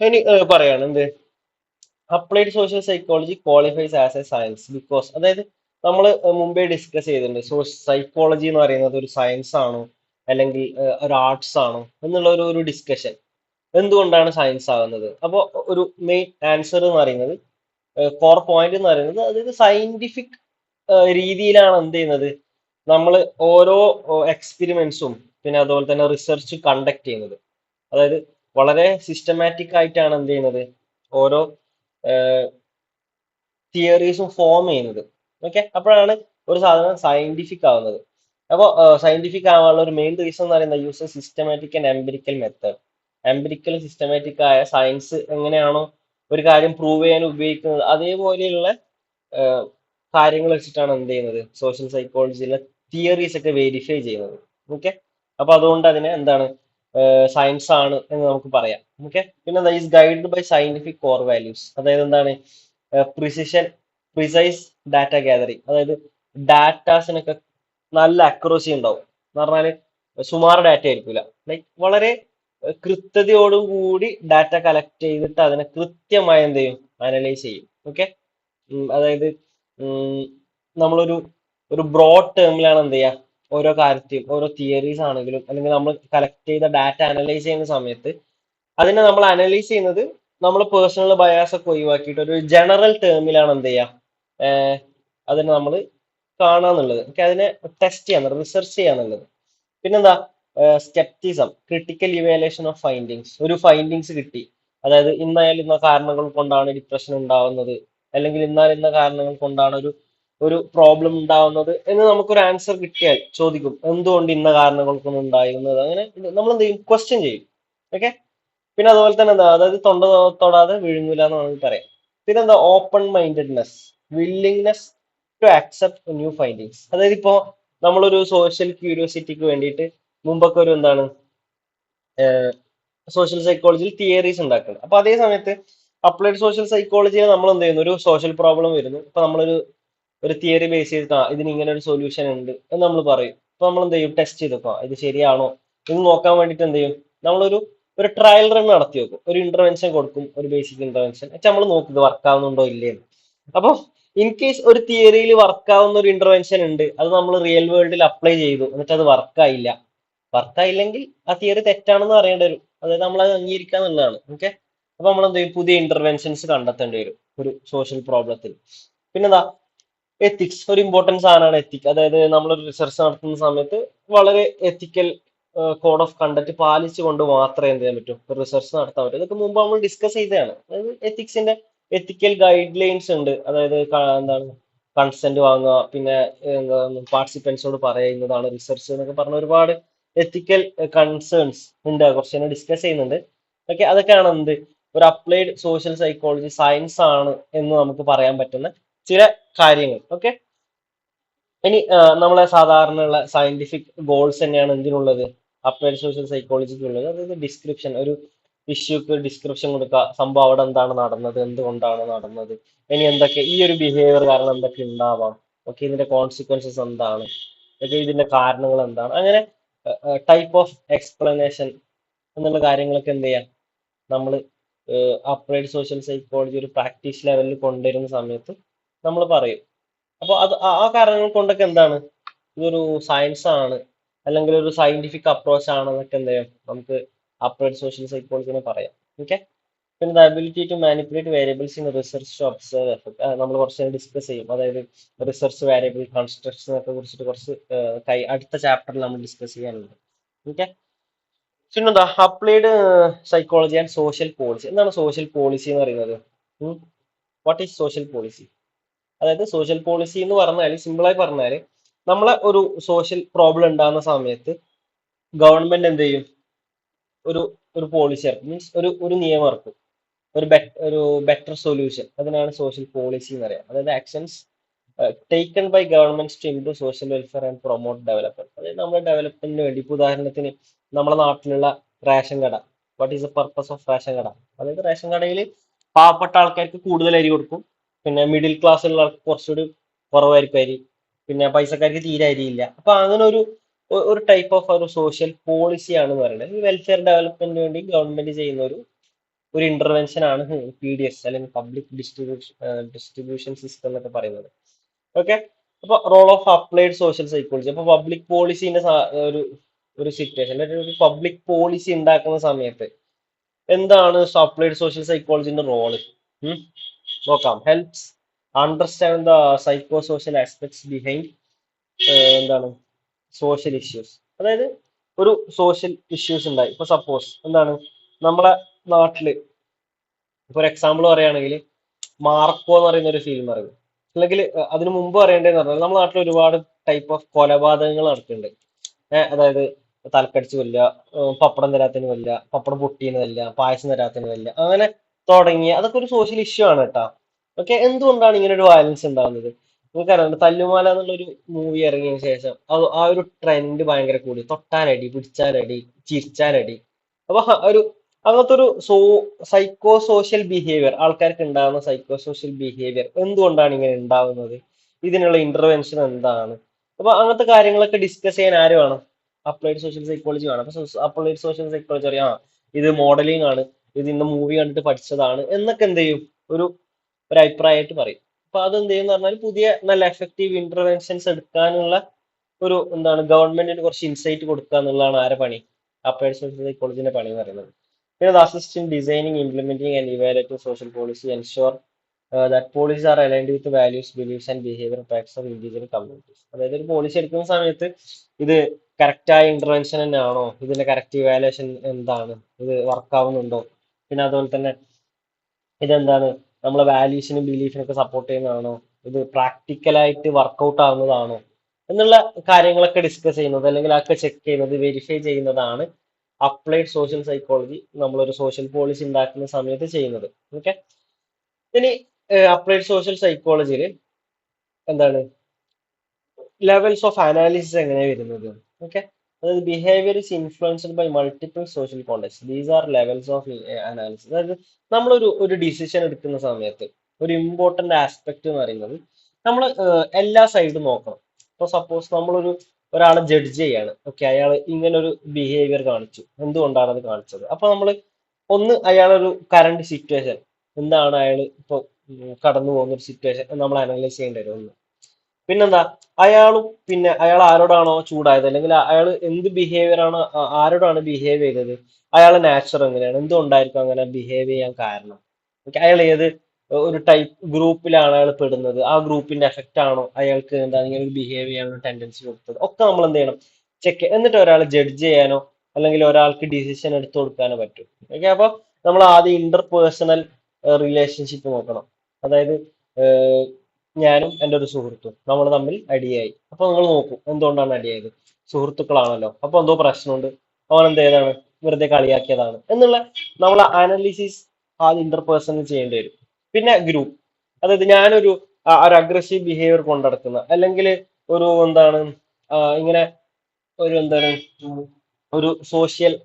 ഇനി പറയാണ് എന്ത്? Applied social psychology qualifies as a science because അതായത് നമ്മൾ മുമ്പേ ഡിസ്കസ് ചെയ്തിട്ടുണ്ട്. സോ സൈക്കോളജി എന്ന് പറയുന്നത് ഒരു സയൻസ് ആണോ? അല്ലെങ്കിൽ ഒരു ആർട്സ് ആണോ എന്നുള്ള ഒരു ഒരു ഡിസ്കഷൻ എന്തുകൊണ്ടാണ് സയൻസ് ആകുന്നത് അപ്പോൾ ഒരു മെയിൻ ആൻസർ എന്ന് പറയുന്നത് കോർ പോയിന്റ് എന്ന് പറയുന്നത് അതായത് സയന്റിഫിക് രീതിയിലാണ് എന്ത് ചെയ്യുന്നത്? നമ്മൾ ഓരോ എക്സ്പെരിമെന്റ്സും പിന്നെ അതുപോലെ തന്നെ റിസർച്ച് കണ്ടക്ട് ചെയ്യുന്നത്. അതായത് വളരെ സിസ്റ്റമാറ്റിക് ആയിട്ടാണ് എന്ത് ചെയ്യുന്നത്? ഓരോ തിയറീസും ഫോം ചെയ്യുന്നത്. ഓക്കെ അപ്പോഴാണ് ഒരു സാധനം സയന്റിഫിക് ആവുന്നത്. അപ്പോൾ സയന്റിഫിക് ആവാനുള്ള ഒരു മെയിൻ റീസൺ എന്ന് പറയുന്നത് use systematic and empirical method empirical systematic ആയ സയൻസ് എങ്ങനെയാണോ ഒരു കാര്യം പ്രൂവ് ചെയ്യാൻ ഉപയോഗിക്കുന്നത്. അതേപോലെയുള്ള കാര്യങ്ങൾ വെച്ചിട്ടാണ് എന്ത് ചെയ്യുന്നത്? സോഷ്യൽ സൈക്കോളജിയിലെ തിയറീസ് ഒക്കെ വെരിഫൈ ചെയ്യുന്നത്. ഓക്കെ അപ്പൊ അതുകൊണ്ട് അതിനെ എന്താണ് സയൻസ് ആണ് എന്ന് നമുക്ക് പറയാം. ഓക്കെ പിന്നെ is guided by scientific core values അതായത് എന്താണ് പ്രിസിഷൻ പ്രിസൈസ് ഡാറ്റ ഗാദറിങ് അതായത് ഡാറ്റാസിനൊക്കെ നല്ല അക്യുറസി ഉണ്ടാവും. എന്ന് പറഞ്ഞാൽ സുമാർ ഡാറ്റ ആയിരിക്കില്ല ലൈക്ക് വളരെ കൃത്യതയോടും കൂടി ഡാറ്റ കളക്ട് ചെയ്തിട്ട് അതിനെ കൃത്യമായി എന്ത് ചെയ്യും? അനലൈസ് ചെയ്യും. ഓക്കെ അതായത് നമ്മളൊരു ഒരു ബ്രോഡ് ടേമിലാണ് എന്ത് ചെയ്യുക ഓരോ കാര്യത്തെയും ഓരോ തിയറീസ് ആണെങ്കിലും അല്ലെങ്കിൽ നമ്മൾ കളക്ട് ചെയ്ത ഡാറ്റ അനലൈസ് ചെയ്യുന്ന സമയത്ത് അതിനെ നമ്മൾ അനലൈസ് ചെയ്യുന്നത് നമ്മൾ പേഴ്സണൽ ബയാസ് ഒക്കെ ഒഴിവാക്കിയിട്ട് ഒരു ജനറൽ ടേമിലാണ് എന്ത് ചെയ്യുക അതിനെ നമ്മൾ കാണാന്നുള്ളത്. ഓക്കെ അതിനെ ടെസ്റ്റ് ചെയ്യാന്നുള്ളത് റിസർച്ച് ചെയ്യാന്നുള്ളത്. പിന്നെന്താ? Scepticism critical evaluation of findings ഒരു ഫൈൻഡിങ്സ് കിട്ടി. അതായത് ഇന്നായാലും ഇന്ന കാരണങ്ങൾ കൊണ്ടാണ് ഡിപ്രഷൻ ഉണ്ടാവുന്നത്. അല്ലെങ്കിൽ ഇന്നാൽ ഇന്ന കാരണങ്ങൾ കൊണ്ടാണ് ഒരു ഒരു പ്രോബ്ലം ഉണ്ടാവുന്നത് എന്ന് നമുക്കൊരു ആൻസർ കിട്ടിയാൽ ചോദിക്കും. എന്തുകൊണ്ട് ഇന്ന കാരണങ്ങൾ കൊണ്ട് ഉണ്ടായിരുന്നത് അങ്ങനെ നമ്മൾ എന്ത് ചെയ്യും? ക്വസ്റ്റ്യൻ ചെയ്യും. ഓക്കെ? പിന്നെ അതുപോലെ തന്നെ എന്താ? അതായത് തൊണ്ട തൊടാതെ വിഴുങ്ങൂല എന്ന് വേണമെങ്കിൽ പറയാം. പിന്നെന്താ? Open mindedness willingness to accept new findings അതായത് ഇപ്പോ നമ്മളൊരു സോഷ്യൽ ക്യൂരിയോസിറ്റിക്ക് വേണ്ടിയിട്ട് മുമ്പൊക്കെ ഒരു എന്താണ് സോഷ്യൽ സൈക്കോളജിയിൽ തിയറീസ് ഉണ്ടാക്കുന്നത് അപ്പൊ അതേ സമയത്ത് അപ്ലൈഡ് സോഷ്യൽ സൈക്കോളജിയിൽ നമ്മൾ എന്ത് ചെയ്യുന്നു? ഒരു സോഷ്യൽ പ്രോബ്ലം വരുന്നു. ഇപ്പൊ നമ്മളൊരു ഒരു തിയറി ബേസ് ചെയ്തിട്ട് ആ ഇതിന് ഇങ്ങനെ ഒരു സൊല്യൂഷൻ ഉണ്ട് എന്ന് നമ്മൾ പറയും. ഇപ്പൊ നമ്മൾ എന്ത് ചെയ്യും? ടെസ്റ്റ് ചെയ്ത് നോക്കാം. ഇത് ശരിയാണോ? എന്ന് നോക്കാൻ വേണ്ടിയിട്ട് എന്ത് ചെയ്യും? നമ്മളൊരു ഒരു ട്രയൽ റൺ നടത്തി വെക്കും. ഒരു ഇന്റർവെൻഷൻ കൊടുക്കും. ഒരു ബേസിക് ഇന്റർവെൻഷൻ നമ്മൾ നോക്കും ഇത് വർക്ക് ആവുന്നുണ്ടോ ഇല്ലേന്ന്. അപ്പൊ ഇൻ കേസ് ഒരു തിയറിയിൽ വർക്ക് ആവുന്ന ഒരു ഇന്റർവെൻഷൻ ഉണ്ട് അത് നമ്മൾ റിയൽ വേൾഡിൽ അപ്ലൈ ചെയ്തു. എന്നിട്ട് അത് വർക്ക് ആയില്ല. വർക്ക് ആയില്ലെങ്കിൽ ആ തിയറി തെറ്റാണെന്ന് അറിയേണ്ടി വരും. അതായത് നമ്മൾ അത് അംഗീകരിക്കുക എന്നുള്ളതാണ്. ഓക്കെ അപ്പൊ നമ്മൾ എന്ത് ചെയ്യും? പുതിയ ഇന്റർവെൻഷൻസ് കണ്ടെത്തേണ്ടി വരും ഒരു സോഷ്യൽ പ്രോബ്ലത്തിൽ പിന്നെന്താ എത്തിക്സ് ഒരു ഇമ്പോർട്ടൻസ് സാധനമാണ് എത്തിക് അതായത് നമ്മളൊരു റിസർച്ച് നടത്തുന്ന സമയത്ത് വളരെ എത്തിക്കൽ കോഡ് ഓഫ് കണ്ടക്ട് പാലിച്ചുകൊണ്ട് മാത്രമേ എന്ത് ചെയ്യാൻ പറ്റൂ? റിസർച്ച് നടത്താൻ പറ്റൂ. ഇതൊക്കെ മുമ്പ് നമ്മൾ ഡിസ്കസ് ചെയ്തതാണ്. അതായത് എത്തിക്സിന്റെ എത്തിക്കൽ ഗൈഡ് ലൈൻസ് ഉണ്ട്. അതായത് എന്താണ് കൺസെന്റ് വാങ്ങുക പിന്നെ എന്താണ് പാർട്ടിസിപ്പൻസോട് പറയുന്നതാണ് റിസർച്ച് എന്നൊക്കെ പറഞ്ഞ ഒരുപാട് എത്തിക്കൽ കൺസേൺസ് ഉണ്ട്. കുറച്ച് ഡിസ്കസ് ചെയ്യുന്നുണ്ട്. ഓക്കെ അതൊക്കെയാണ് എന്ത്? ഒരു അപ്ലൈഡ് സോഷ്യൽ സൈക്കോളജി സയൻസ് ആണ് എന്ന് നമുക്ക് പറയാൻ പറ്റുന്ന ചില കാര്യങ്ങൾ. ഓക്കെ? ഇനി നമ്മളെ സാധാരണയുള്ള സയന്റിഫിക് ഗോൾസ് തന്നെയാണ് എന്തിനുള്ളത്? അപ്ലൈഡ് സോഷ്യൽ സൈക്കോളജിക്കുള്ളത് അതായത് ഡിസ്ക്രിപ്ഷൻ ഒരു ഇഷ്യൂക്ക് ഡിസ്ക്രിപ്ഷൻ കൊടുക്കുക സംഭവം അവിടെ എന്താണ് നടന്നത്? എന്തുകൊണ്ടാണ് നടന്നത്? ഇനി എന്തൊക്കെ ഈ ഒരു ബിഹേവിയർ കാരണം എന്തൊക്കെ ഉണ്ടാവാം? ഓക്കെ ഇതിന്റെ കോൺസിക്വൻസസ് എന്താണ്? ഓക്കെ ഇതിന്റെ കാരണങ്ങൾ എന്താണ്? അങ്ങനെ ടൈപ്പ് ഓഫ് എക്സ്പ്ലനേഷൻ എന്നുള്ള കാര്യങ്ങളൊക്കെ എന്ത് ചെയ്യാം? നമ്മൾ അപ്ലൈഡ് സോഷ്യൽ സൈക്കോളജി ഒരു പ്രാക്ടീസ് ലെവലിൽ കൊണ്ടുവരുന്ന സമയത്ത് നമ്മൾ പറയും. അപ്പോൾ അത് ആ കാരണങ്ങൾ കൊണ്ടൊക്കെ എന്താണ്? ഇതൊരു സയൻസ് ആണ്. അല്ലെങ്കിൽ ഒരു സയന്റിഫിക് അപ്രോച്ച് ആണെന്നൊക്കെ എന്ത് ചെയ്യാം? നമുക്ക് അപ്ലൈഡ് സോഷ്യൽ സൈക്കോളജിനെ പറയാം. ഓക്കെ പിന്നെ the ability to manipulate variables in research to observe effect നമ്മൾ കുറച്ച് ഡിസ്കസ് ചെയ്യും. അതായത് റിസർച്ച് വേരിയബിൾ കൺസ്ട്രക്ഷനൊക്കെ കുറിച്ചിട്ട് കുറച്ച് കൈ അടുത്ത ചാപ്റ്ററിൽ നമ്മൾ ഡിസ്കസ് ചെയ്യാനുണ്ട്. ഓക്കെ പിന്നെന്താ? Applied psychology and social policy എന്താണ് സോഷ്യൽ പോളിസി എന്ന് പറയുന്നത്? വാട്ട് ഈസ് സോഷ്യൽ പോളിസി അതായത് സോഷ്യൽ പോളിസി എന്ന് പറഞ്ഞാൽ സിമ്പിളായി പറഞ്ഞാൽ നമ്മളെ ഒരു സോഷ്യൽ പ്രോബ്ലം ഉണ്ടാകുന്ന സമയത്ത് ഗവൺമെന്റ് എന്ത് ചെയ്യും? ഒരു ഒരു പോളിസി ഇറക്കും. മീൻസ് ഒരു ഒരു നിയമം ഇറക്കും. ഒരു ഒരു ബെറ്റർ സൊല്യൂഷൻ അതിനാണ് സോഷ്യൽ പോളിസി എന്ന് പറയുക. അതായത് actions taken by government to improve social welfare and promote development അതായത് നമ്മുടെ ഡെവലപ്മെന്റിന് വേണ്ടി ഇപ്പൊ ഉദാഹരണത്തിന് നമ്മുടെ നാട്ടിലുള്ള റേഷൻ കട. What is the purpose of ration കട? അതായത് റേഷൻ കടയിൽ പാവപ്പെട്ട ആൾക്കാർക്ക് കൂടുതൽ അരി കൊടുക്കും. പിന്നെ മിഡിൽ ക്ലാസ്സിലുള്ള ആൾക്ക് കുറച്ചുകൂടി കുറവായിരിക്കും അരി. പിന്നെ പൈസക്കാർക്ക് തീരെ അരിയില്ല. അപ്പൊ അങ്ങനെ ഒരു ഒരു ടൈപ്പ് ഓഫ് ഒരു സോഷ്യൽ പോളിസി ആണ് പറയുന്നത്. ഈ വെൽഫെയർ ഡെവലപ്മെന്റിന് വേണ്ടി ഗവൺമെന്റ് ചെയ്യുന്ന ഒരു ഒരു ഇന്റർവെൻഷൻ ആണ് പി ഡി എസ് അല്ലെങ്കിൽ പബ്ലിക് ഡിസ്ട്രിബ്യൂഷൻ ഡിസ്ട്രിബ്യൂഷൻ സിസ്റ്റം എന്നൊക്കെ പറയുന്നത്. ഓക്കെ അപ്പൊ role of applied social psychology അപ്പൊ പബ്ലിക് പോളിസിന്റെ ഒരു ഒരു സിറ്റുവേഷൻ ഒരു പബ്ലിക് പോളിസി ഉണ്ടാക്കുന്ന സമയത്ത് എന്താണ് അപ്ലൈഡ് സോഷ്യൽ സൈക്കോളജിന്റെ റോൾ നോക്കാം. Helps understand the psycho social aspects behind എന്താണ് സോഷ്യൽ ഇഷ്യൂസ് അതായത് ഒരു സോഷ്യൽ ഇഷ്യൂസ് ഉണ്ടായി. ഇപ്പൊ സപ്പോസ് എന്താണ്? നമ്മളെ നാട്ടിൽ ഫോർ എക്സാമ്പിൾ പറയുകയാണെങ്കിൽ മാർക്കോ എന്ന് പറയുന്ന ഒരു ഫിലിം ഇറങ്ങി അല്ലെങ്കിൽ അതിന് മുമ്പ് പറയേണ്ടതെന്ന് പറഞ്ഞാൽ നമ്മുടെ നാട്ടിൽ ഒരുപാട് ടൈപ്പ് ഓഫ് കൊലപാതകങ്ങൾ നടക്കുന്നുണ്ട്. അതായത് തലക്കടിച്ച് കൊല്ലുക പപ്പടം തരാത്തിന് കൊല്ലുക പപ്പടം പൊട്ടിയെന്ന് കൊല്ലുക പായസം തരാത്തിന് കൊല്ലുക അങ്ങനെ തുടങ്ങിയ അതൊക്കെ ഒരു സോഷ്യൽ ഇഷ്യൂ ആണ് കേട്ടോ. ഓക്കെ എന്തുകൊണ്ടാണ് ഇങ്ങനെ ഒരു വയലൻസ് ഉണ്ടാകുന്നത്? നിങ്ങൾക്കറിയാം തല്ലുമാല എന്നുള്ളൊരു മൂവി ഇറങ്ങിയതിന് ശേഷം ആ ഒരു ട്രെൻഡ് ഭയങ്കര കൂടി. തൊട്ടാനടി പിടിച്ചാലടി ചിരിച്ചാലടി അപ്പൊ ഒരു അങ്ങനത്തെ ഒരു സോ സൈക്കോ സോഷ്യൽ ബിഹേവിയർ ആൾക്കാർക്ക് ഉണ്ടാകുന്ന സൈക്കോ സോഷ്യൽ ബിഹേവിയർ എന്തുകൊണ്ടാണ് ഇങ്ങനെ ഉണ്ടാവുന്നത്? ഇതിനുള്ള ഇന്റർവെൻഷൻ എന്താണ്? അപ്പൊ അങ്ങനത്തെ കാര്യങ്ങളൊക്കെ ഡിസ്കസ് ചെയ്യാൻ ആര് വേണം? അപ്ലൈഡ് സോഷ്യൽ സൈക്കോളജി വേണം. അപ്പൊ അപ്ലൈഡ് സോഷ്യൽ സൈക്കോളജി അറിയാം ഇത് മോഡലിംഗ് ആണ്. ഇത് ഇന്ന് മൂവി കണ്ടിട്ട് പഠിച്ചതാണ് എന്നൊക്കെ എന്ത് ചെയ്യും? ഒരു ഒരു അഭിപ്രായമായിട്ട് പറയും. അപ്പൊ അത് എന്ത് ചെയ്യുന്ന പറഞ്ഞാൽ പുതിയ നല്ല എഫക്റ്റീവ് ഇന്റർവെൻഷൻസ് എടുക്കാനുള്ള ഒരു എന്താണ് ഗവൺമെന്റിന് കുറച്ച് ഇൻസൈറ്റ് കൊടുക്കുക എന്നുള്ളതാണ് ആരെ പണി? അപ്ലൈഡ് സോഷ്യൽ സൈക്കോളജിന്റെ പണി എന്ന് പറയുന്നത്. പിന്നെ assisting in designing implementing and evaluating social policy ensure that policy are aligned with values beliefs and behaviour packs of individual communities അതായത് ഒരു പോളിസി എടുക്കുന്ന സമയത്ത് ഇത് കറക്റ്റായ ഇന്റർവെൻഷൻ തന്നെയാണോ? ഇതിന്റെ കറക്റ്റ് ഇവാലുവേഷൻ എന്താണ്? ഇത് വർക്ക് ആവുന്നുണ്ടോ? പിന്നെ അതുപോലെ തന്നെ ഇതെന്താണ് നമ്മളെ വാല്യൂസിനും ബിലീഫിനൊക്കെ സപ്പോർട്ട് ചെയ്യുന്നതാണോ? ഇത് പ്രാക്ടിക്കലായിട്ട് വർക്കൗട്ട് ആവുന്നതാണോ? എന്നുള്ള കാര്യങ്ങളൊക്കെ ഡിസ്കസ് ചെയ്യുന്നത് അല്ലെങ്കിൽ അതൊക്കെ ചെക്ക് ചെയ്യുന്നത് വെരിഫൈ ചെയ്യുന്നതാണ് അപ്ലൈഡ് സോഷ്യൽ സൈക്കോളജി നമ്മളൊരു സോഷ്യൽ പോളിസി ഉണ്ടാക്കുന്ന സമയത്ത് ചെയ്യുന്നത്. ഓക്കെ ഇനി അപ്ലൈഡ് സോഷ്യൽ സൈക്കോളജിയിൽ എന്താണ്? ലെവൽസ് ഓഫ് അനാലിസിസ് എങ്ങനെയാണ് വരുന്നത്? ഓക്കെ അതായത് behaviour is influenced by multiple social contexts these are levels of analysis അതായത് നമ്മളൊരു ഒരു ഡിസിഷൻ എടുക്കുന്ന സമയത്ത് ഒരു ഇമ്പോർട്ടന്റ് ആസ്പെക്ട് എന്ന് പറയുന്നത് നമ്മൾ എല്ലാ സൈഡും നോക്കണം. ഇപ്പോൾ സപ്പോസ് നമ്മളൊരു ഒരാളെ ജഡ്ജ് ചെയ്യാണ്. ഓക്കെ അയാൾ ഇങ്ങനെ ഒരു ബിഹേവിയർ കാണിച്ചു. എന്തുകൊണ്ടാണ് അത് കാണിച്ചത്? അപ്പോൾ നമ്മൾ ഒന്ന് അയാളൊരു കറണ്ട് സിറ്റുവേഷൻ എന്താണ് അയാൾ ഇപ്പോൾ കടന്നു പോകുന്ന ഒരു സിറ്റുവേഷൻ നമ്മൾ അനലൈസ് ചെയ്യേണ്ടി വരും ഒന്ന്. പിന്നെന്താ? അയാളും പിന്നെ അയാൾ ആരോടാണോ ചൂടായത്? അല്ലെങ്കിൽ അയാൾ എന്ത് ബിഹേവിയർ ആണ് ആരോടാണ് ബിഹേവ് ചെയ്തത്? അയാൾ നാച്ചർ എങ്ങനെയാണ്? എന്തുകൊണ്ടായിരിക്കും അങ്ങനെ ബിഹേവ് ചെയ്യാൻ കാരണം? അയാൾ ഏത് ഒരു ടൈപ്പ് ഗ്രൂപ്പിലാണ് അയാൾ പെടുന്നത്. ആ ഗ്രൂപ്പിന്റെ എഫക്റ്റ് ആണോ അയാൾക്ക് എന്താ ഇങ്ങനെ ഒരു ബിഹേവ് ചെയ്യാനുള്ള ടെൻഡൻസി കൊടുത്തത്? ഒക്കെ നമ്മൾ എന്ത് ചെയ്യണം? ചെക്ക് എന്നിട്ട് ഒരാളെ ജഡ്ജ് ചെയ്യാനോ അല്ലെങ്കിൽ ഒരാൾക്ക് ഡിസിഷൻ എടുത്തു കൊടുക്കാനോ പറ്റും. ഓക്കെ അപ്പൊ നമ്മൾ ആദ്യം ഇന്റർ പേഴ്സണൽ റിലേഷൻഷിപ്പ് നോക്കണം. അതായത് ഞാനും എന്റെ ഒരു സുഹൃത്തും നമ്മൾ തമ്മിൽ അടിയായി. അപ്പൊ നിങ്ങൾ നോക്കും എന്തുകൊണ്ടാണ് അടിയായത്? സുഹൃത്തുക്കളാണല്ലോ. അപ്പൊ എന്തോ പ്രശ്നമുണ്ട്. അവൻ എന്ത് ചെയ്താണ്? വെറുതെ കളിയാക്കിയതാണ്. എന്നുള്ള നമ്മൾ അനാലിസിസ് ആ ഇന്റർപേഴ്സണൽ ചെയ്യേണ്ടി വരും. പിന്നെ ഗ്രൂപ്പ് അതായത് ഞാനൊരു ഒരു അഗ്രസീവ് ബിഹേവിയർ കൊണ്ടടക്കുന്ന അല്ലെങ്കിൽ ഒരു എന്താണ് ഇങ്ങനെ ഒരു എന്താണ് ഒരു സോഷ്യൽ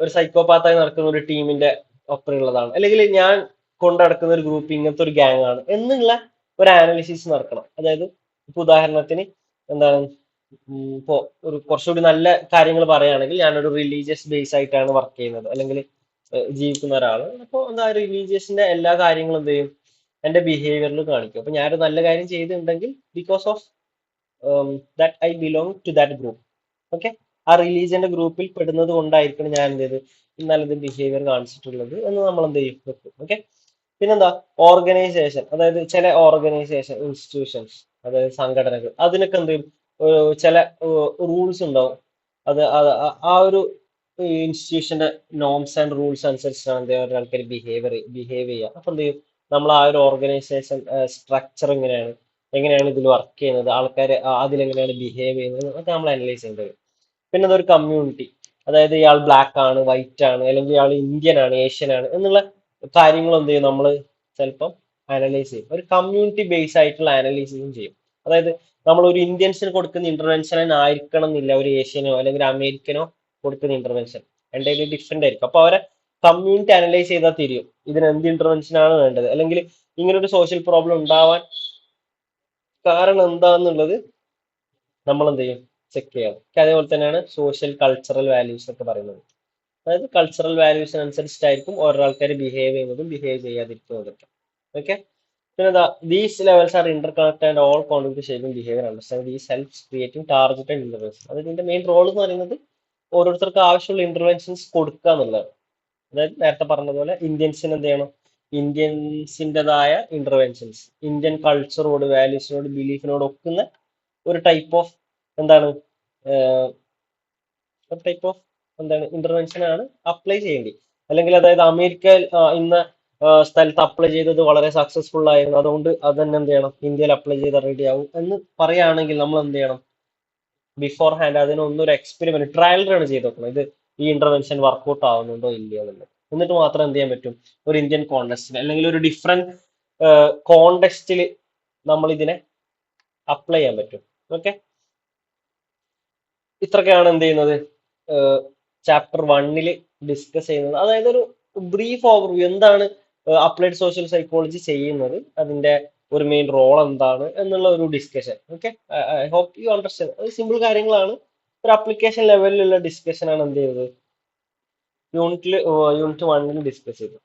ഒരു സൈക്കോപാത്തായി നടക്കുന്ന ഒരു ടീമിന്റെ ഒപ്പമുള്ളതാണ്. അല്ലെങ്കിൽ ഞാൻ കൊണ്ടടക്കുന്ന ഒരു ഗ്രൂപ്പ് ഇങ്ങനത്തെ ഒരു ഗ്യാങ് ആണ്. എന്നുള്ള ഒരു അനാലിസിസ് നടക്കണം. അതായത് ഇപ്പൊ ഉദാഹരണത്തിന് എന്താണ് ഇപ്പോ ഒരു കുറച്ചുകൂടി നല്ല കാര്യങ്ങൾ പറയുകയാണെങ്കിൽ ഞാനൊരു റിലീജിയസ് ബേസ് ആയിട്ടാണ് വർക്ക് ചെയ്യുന്നത്. അല്ലെങ്കിൽ ജീവിക്കുന്ന ഒരാൾ. അപ്പോൾ എന്താ റിലീജിയസിന്റെ എല്ലാ കാര്യങ്ങളും എന്ത് ചെയ്യും? എന്റെ ബിഹേവിയറിൽ കാണിക്കും. അപ്പൊ ഞാനൊരു നല്ല കാര്യം ചെയ്തിട്ടുണ്ടെങ്കിൽ because of that I belong to that group okay ആ റിലീജിയന്റെ ഗ്രൂപ്പിൽ പെടുന്നത് കൊണ്ടായിരിക്കണം ഞാൻ എന്ത് ചെയ്ത് നല്ലത് ബിഹേവിയർ കാണിച്ചിട്ടുള്ളത് എന്ന് നമ്മൾ എന്ത് ചെയ്യും? ഓക്കെ പിന്നെന്താ? ഓർഗനൈസേഷൻ അതായത് ചില ഓർഗനൈസേഷൻ ഇൻസ്റ്റിറ്റ്യൂഷൻസ് അതായത് സംഘടനകൾ. അതിനൊക്കെ എന്ത് ചില റൂൾസ് ഉണ്ടാവും. അത് ആ ഒരു ഇൻസ്റ്റിറ്റ്യൂഷന്റെ നോംസ് ആൻഡ് റൂൾസ് അനുസരിച്ചാണ് എന്ത് ചെയ്യുക? ബിഹേവിയർ ബിഹേവ് ചെയ്യുക. അപ്പൊ എന്ത് ചെയ്യും? നമ്മൾ ആ ഒരു ഓർഗനൈസേഷൻ സ്ട്രക്ചർ എങ്ങനെയാണ്? എങ്ങനെയാണ് ഇതിൽ വർക്ക് ചെയ്യുന്നത്? ആൾക്കാർ അതിലെങ്ങനെയാണ് ബിഹേവ് ചെയ്യുന്നത്? അതൊക്കെ നമ്മൾ അനലൈസ് ചെയ്യേണ്ടത് പിന്നെ അതൊരു കമ്മ്യൂണിറ്റി അതായത് ഇയാൾ ബ്ലാക്ക് ആണ് വൈറ്റ് ആണ് അല്ലെങ്കിൽ ഇയാൾ ഇന്ത്യൻ ആണ് ഏഷ്യൻ ആണ് എന്നുള്ള കാര്യങ്ങൾ എന്ത് ചെയ്യും നമ്മൾ ചിലപ്പം അനലൈസ് ചെയ്യും. ഒരു കമ്മ്യൂണിറ്റി ബേസ് ആയിട്ടുള്ള അനലൈസിസും ചെയ്യും. അതായത് നമ്മൾ ഒരു ഇന്ത്യൻസിന് കൊടുക്കുന്ന ഇന്റർവെൻഷൻ ആയിരിക്കണം എന്നില്ല ഒരു ഏഷ്യനോ അല്ലെങ്കിൽ അമേരിക്കനോ കൊടുക്കുന്ന ഇന്റർവെൻഷൻ രണ്ടേലും ഡിഫറെന്റ് ആയിരിക്കും. അപ്പൊ അവരെ കമ്മ്യൂണിറ്റി അനലൈസ് ചെയ്താൽ തിരിയും. ഇതിന് എന്ത് ഇന്റർവെൻഷൻ ആണ് വേണ്ടത്? അല്ലെങ്കിൽ ഇങ്ങനെ ഒരു സോഷ്യൽ പ്രോബ്ലം ഉണ്ടാവാൻ കാരണം എന്താന്നുള്ളത് നമ്മൾ എന്ത് ചെയ്യും ചെക്ക് ചെയ്യണം അതേപോലെ തന്നെയാണ് സോഷ്യൽ കൾച്ചറൽ വാല്യൂസ് ഒക്കെ പറയുന്നത്. അതായത് കൾച്ചറൽ വാല്യൂസിനനുസരിച്ചിട്ടായിരിക്കും ഓരോ ആൾക്കാർ ബിഹേവ് ചെയ്യുന്നതും ബിഹേവ് ചെയ്യാതിരിക്കുന്നതും ഓക്കെ പിന്നെ these levels are interconnect and all contribute shaping behaviour understand these helps creating targeted intervention അത് ഇതിന്റെ മെയിൻ റോൾ എന്ന് പറയുന്നത് ഓരോരുത്തർക്ക് ആവശ്യമുള്ള ഇന്റർവെൻഷൻസ് കൊടുക്കുക എന്നുള്ളതാണ്. അതായത് നേരത്തെ പറഞ്ഞതുപോലെ ഇന്ത്യൻസിന് എന്ത് ചെയ്യണം? ഇന്ത്യൻസിന്റെതായ ഇന്റർവെൻഷൻസ് ഇന്ത്യൻ കൾച്ചറോട് വാല്യൂസിനോട് ബിലീഫിനോട് ഒക്കുന്ന ഒരു ടൈപ്പ് ഓഫ് എന്താണ്? ഒരു ടൈപ്പ് ഓഫ് എന്താണ് ഇന്റർവെൻഷൻ ആണ് അപ്ലൈ ചെയ്യേണ്ടി. അല്ലെങ്കിൽ അതായത് അമേരിക്ക ഇന്ന സ്ഥലത്ത് അപ്ലൈ ചെയ്തത് വളരെ സക്സസ്ഫുൾ ആയിരുന്നു. അതുകൊണ്ട് അത് തന്നെ എന്ത് ചെയ്യണം? ഇന്ത്യയിൽ അപ്ലൈ ചെയ്ത് റെഡി ആവും. എന്ന് പറയുകയാണെങ്കിൽ നമ്മൾ എന്ത് ചെയ്യണം? ബിഫോർ ഹാൻഡ് അതിനൊന്നൊരു എക്സ്പെരിമെന്റ് ട്രയൽ റൺ ചെയ്ത് നോക്കണം ഇത് ഈ ഇന്റർവെൻഷൻ വർക്ക്ഔട്ട് ആവുന്നുണ്ടോ ഇല്ലയോ എന്നുള്ളത് എന്നിട്ട് മാത്രം എന്ത് ചെയ്യാൻ പറ്റും? ഒരു ഇന്ത്യൻ കോണ്ടെസ്റ്റിൽ അല്ലെങ്കിൽ ഒരു ഡിഫറെന്റ് കോണ്ടെസ്റ്റിൽ നമ്മൾ ഇതിനെ അപ്ലൈ ചെയ്യാൻ പറ്റും. ഓക്കെ ഇത്രയൊക്കെയാണ് എന്ത് ചെയ്യുന്നത്? ചാപ്റ്റർ വണ്ണിൽ ഡിസ്കസ് ചെയ്യുന്നത്. അതായത് ഒരു ബ്രീഫ് ഓവർവ്യൂ എന്താണ് അപ്ലൈഡ് സോഷ്യൽ സൈക്കോളജി ചെയ്യുന്നത്? അതിന്റെ ഒരു മെയിൻ റോൾ എന്താണ് എന്നുള്ള ഒരു discussion okay I hope you understand അത് സിമ്പിൾ കാര്യങ്ങളാണ്. ഒരു അപ്ലിക്കേഷൻ ലെവലിലുള്ള ഡിസ്കഷൻ ആണ് എന്ത് ചെയ്തത് യൂണിറ്റിൽ യൂണിറ്റ് വണ്ണിൽ ഡിസ്കസ് ചെയ്തത്